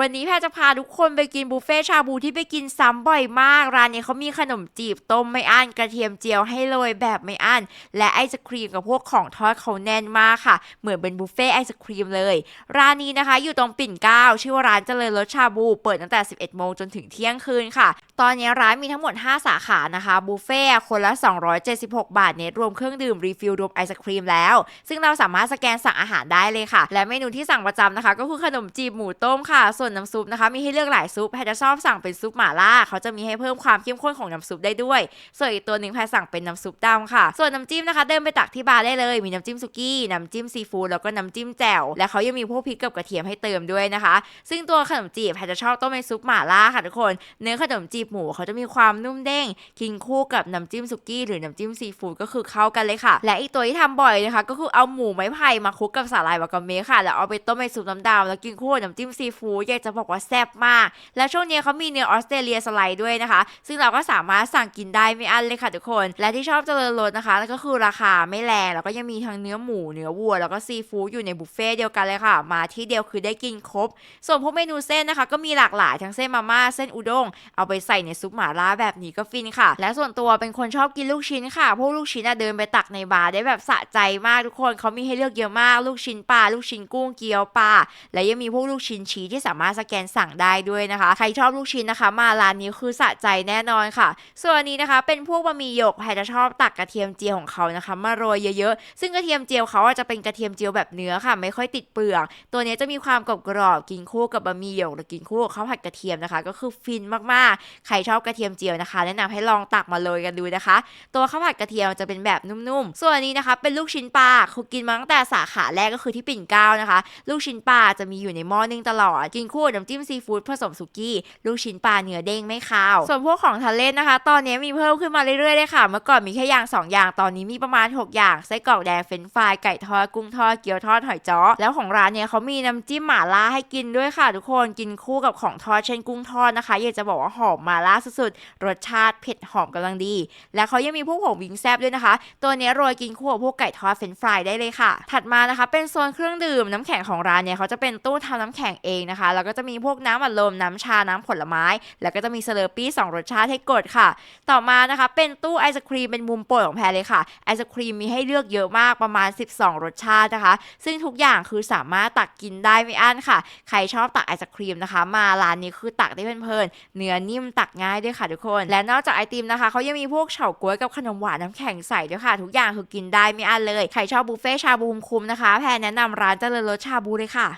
วันนี้แพรจะพาทุกคนไปกินบุฟเฟ่ชาบูที่ไปกินซ้ำบ่อยมาก ร้านนี้เขามีขนมจีบต้มไม่อั้นกระเทียมเจียวให้โรยแบบไม่อั้น และไอศครีมกับพวกของทอดเขาแน่นมากค่ะ เหมือนเป็นบุฟเฟ่ไอศครีมเลย ร้านนี้นะคะอยู่ตรงปิ่นเกล้าชื่อว่าร้านเจริญรสชาบู เปิดตั้งแต่ 11 โมงจนถึงเที่ยงคืนค่ะ ตอนนี้ร้านมีทั้งหมด 5 สาขานะคะบุฟเฟ่คนละ 276 บาทเน็ตรวมเครื่องดื่มรีฟิลรวมไอศครีมแล้ว ซึ่งเราสามารถสแกนสั่งอาหารได้เลยค่ะ และเมนูที่สั่งประจำนะคะ ก็คือขนมจีบหมูต้มค่ะส่วนน้ำซุปนะคะ มีให้เลือกหลายซุปแพรจะชอบสั่งเป็นซุปหม่าล่าเขาจะมีให้เพิ่มความเข้มข้นของน้ำซุปได้ด้วย ส่วนอีกตัวหนึ่งแพรสั่งเป็นน้ำซุปดำค่ะ ส่วนน้ำจิ้มนะคะเดินไปตักที่บาร์ได้เลย มีน้ำจิ้มสุกี้น้ำจิ้มซีฟู้ดแล้วก็น้ำจิ้มแจ่วและเขายังมีพวกพริกกับกระเทียมให้เติมด้วยนะคะ ซึ่งตัวขนมจีบแพรจะชอบต้มเป็นซุปหม่าล่าค่ะทุกคน เนื้อขนมจีบหมูเขาจะมีความนุ่มเด้งกินคู่กับน้ำจิ้มสุกี้หรือน้ำจิ้มซีฟู้ดก็คือเข้ากันเลยค่ะ และอีกตัวที่ทำบ่อยนะคะก็คือเอาหมูไม้ไผ่มาคลุกกับสาหร่ายวากาเมะค่ะแล้วเอาไปต้มในซุปน้ำดำแล้วกินคู่กับน้ำจิ้มซีฟู้ดยจะบอกว่าแซ่บมาก และช่วงนี้เขามีเนื้อออสเตรเลียสไลด์ด้วยนะคะ ซึ่งเราก็สามารถสั่งกินได้ไม่อั้นเลยค่ะทุกคน และที่ชอบเจริญรสนะคะก็คือราคาไม่แรงแล้วก็ยังมีทั้งเนื้อหมูเนื้อวัวแล้วก็ซีฟู้ดอยู่ในบุฟเฟ่ต์เดียวกันเลยค่ะ มาที่เดียวคือได้กินครบ ส่วนพวกเมนูเส้นนะคะ ก็มีหลากหลายทั้งเส้นมาม่าเส้นอุด้งเอาไปใส่ในซุปหม่าล่าแบบนี้ก็ฟินค่ะ และส่วนตัวเป็นคนชอบกินลูกชิ้นค่ะ พวกลูกชิ้นอะเดินไปตักในบาร์ได้แบบสะใจมากทุกคนเขามีให้เลือกเยอะมาก ลูกชิ้นปลาลูกชิ้นกุ้งเกี๊ยวปลาและยังมีพวกลูกชิ้นชีที่สามารถสแกนสั่งได้ด้วยนะคะ ใครชอบลูกชิ้นนะคะ มาร้านนี้คือสะใจแน่นอนค่ะ ส่วนนี้นะคะเป็นพวกบะหมี่หยกแพรจะชอบตักกระเทียมเจียวของเขานะคะ มาโรยเยอะๆ ซึ่งกระเทียมเจียวเขาจะเป็นกระเทียมเจียวแบบเนื้อค่ะ ไม่ค่อยติดเปลือก ตัวนี้จะมีความกรอบกรอบกินคู่กับบะหมี่หยกหรือกินคู่กับข้าวผัดกระเทียมนะคะ ก็คือฟินมากๆ ใครชอบกระเทียมเจียวนะคะ แนะนำให้ลองตักมาโรยกันดูนะคะ ตัวข้าวผัดกระเทียมจะเป็นแบบนุ่มๆ ส่วนนี้นะคะ เป็นลูกชิ้นปลาคือกินมาตั้งแต่สาขาแรกก็คือที่ปิ่นเกล้านะคะ ลูกชิ้นปลาจะมีอยู่ในหม้อนึ่งตลอดกินคู่น้ำจิ้มซีฟู้ดผสมสุกี้ ลูกชิ้นปลาเนื้อเด้งไม่คาว ส่วนพวกของทะเลนะคะ ตอนนี้มีเพิ่มขึ้นมาเรื่อยๆเลยค่ะ เมื่อก่อนมีแค่อย่าง 2 อย่าง ตอนนี้มีประมาณ 6 อย่าง ไส้กรอกแดงเฟรนฟราย ไก่ทอด กุ้งทอด เกี๊ยวทอด หอยจ้อ แล้วของร้านเนี่ยเขามีน้ำจิ้มหม่าล่าให้กินด้วยค่ะ ทุกคน กินคู่กับของทอดเช่นกุ้งทอดนะคะ อยากจะบอกว่าหอมหม่าล่าสุดๆ รสชาติเผ็ดหอมกำลังดี และเขายังมีพวกผงวิงแซบด้วยนะคะ ตัวนี้โรยกินคู่กับพวกไก่ทอดเฟรนฟรายได้เลยค่ะ ถัดมานะคะ เป็นโซนเครื่องดื่มน้ำแข็งของร้านเนี่ยเขาจะเป็นตู้ทำน้ำแข็งเองนะคะแล้วก็จะมีพวกน้ำอัดลม น้ำชา น้ำผลไม้ แล้วก็จะมีเซเลอร์ปี้สองรสชาติให้กดค่ะ ต่อมานะคะ เป็นตู้ไอศครีมเป็นมุมโปรดของแพรเลยค่ะ ไอศครีมมีให้เลือกเยอะมากประมาณ 12 รสชาตินะคะ ซึ่งทุกอย่างคือสามารถตักกินได้ไม่อั้นค่ะ ใครชอบตักไอศครีมนะคะ มาร้านนี้คือตักได้เพลินๆ เนื้อนิ่มตักง่ายด้วยค่ะทุกคน และนอกจากไอติมนะคะเขายังมีพวกเฉาก๊วยกับขนมหวานน้ำแข็งใสด้วยค่ะ ทุกอย่างคือกินได้ไม่อั้นเลย ใครชอบบุฟเฟ่ชาบูคุ้มๆนะคะ แพรแนะนำร้านเจริญรสชาบูเลยค่ะ